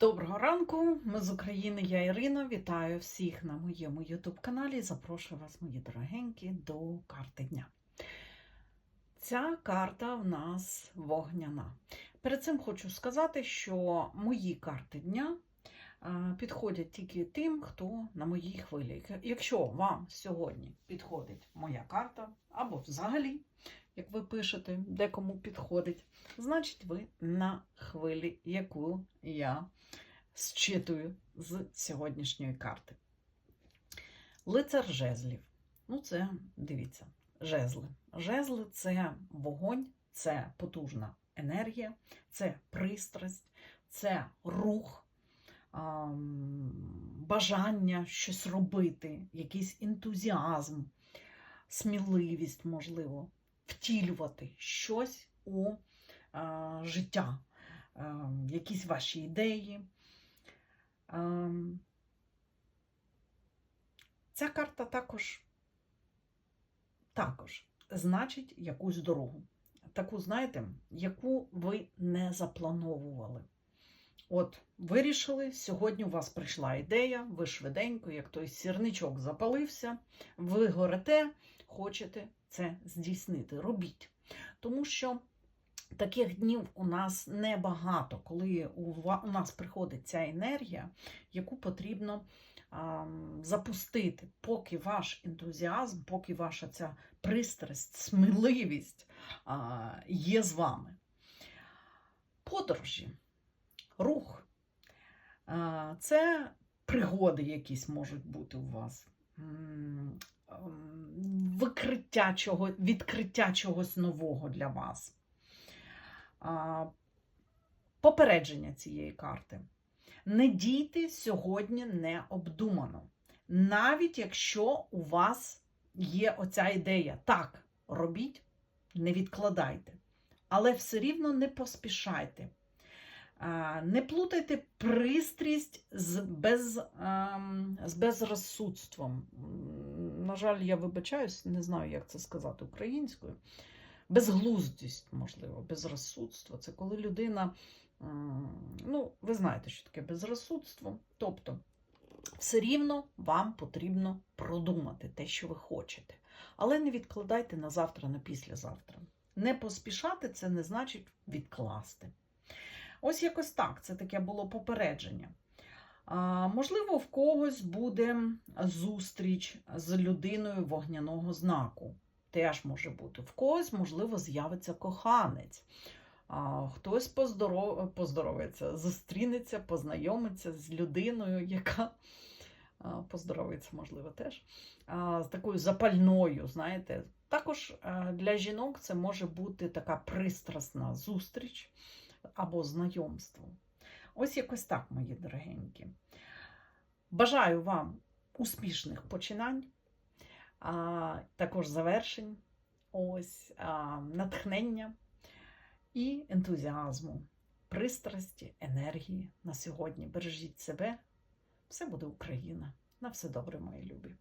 Доброго ранку, ми з України, я Ірина. Вітаю всіх на моєму YouTube каналі. Запрошую вас, мої дорогенькі, до карти дня. Ця карта в нас вогняна. Перед цим хочу сказати, що мої карти дня підходять тільки тим, хто на моїй хвилі. Якщо вам сьогодні підходить моя карта, або взагалі, як ви пишете, де кому підходить, значить ви на хвилі, яку я зчитую з сьогоднішньої карти. Лицар жезлів. Ну, це дивіться, жезли. Жезли це вогонь, це потужна енергія, це пристрасть, це рух, бажання щось робити, якийсь ентузіазм, сміливість, можливо, втілювати щось у а, життя, а, якісь ваші ідеї. А, ця карта також, також значить якусь дорогу. Таку, знаєте, яку ви не заплановували. От, вирішили, сьогодні у вас прийшла ідея, ви швиденько, як той сірничок запалився, ви горите, хочете це здійснити. Робіть. Тому що таких днів у нас небагато, коли у нас приходить ця енергія, яку потрібно а, запустити, поки ваш ентузіазм, поки ваша ця пристрасть, сміливість а, є з вами. Подорожі, рух. Це пригоди якісь можуть бути у вас. Ем, Викриття чого, відкриття чогось нового для вас. Попередження цієї карти. Не дійте сьогодні необдумано. Навіть якщо у вас є оця ідея, так, робіть, не відкладайте. Але все рівно не поспішайте. Не плутайте пристрість з, без, ем, з безрозсудством. На жаль, я вибачаюсь, не знаю, як це сказати українською. Безглуздість, можливо, безрозсудство. Це коли людина, ну, ви знаєте, що таке безрозсудство. Тобто, все рівно вам потрібно продумати те, що ви хочете. Але не відкладайте на завтра, на післязавтра. Не поспішати це не значить відкласти. Ось якось так. Це таке було попередження. Можливо, в когось буде зустріч з людиною вогняного знаку. Теж може бути. В когось, можливо, з'явиться коханець. Хтось поздоров... поздоровиться, зустрінеться, познайомиться з людиною, яка поздоровиться, можливо, теж з такою запальною, знаєте. Також для жінок це може бути така пристрасна зустріч або знайомство. Ось якось так, мої дорогенькі. Бажаю вам успішних починань, також завершень, ось, натхнення і ентузіазму, пристрасті, енергії на сьогодні. Бережіть себе, все буде Україна. На все добре, мої любі.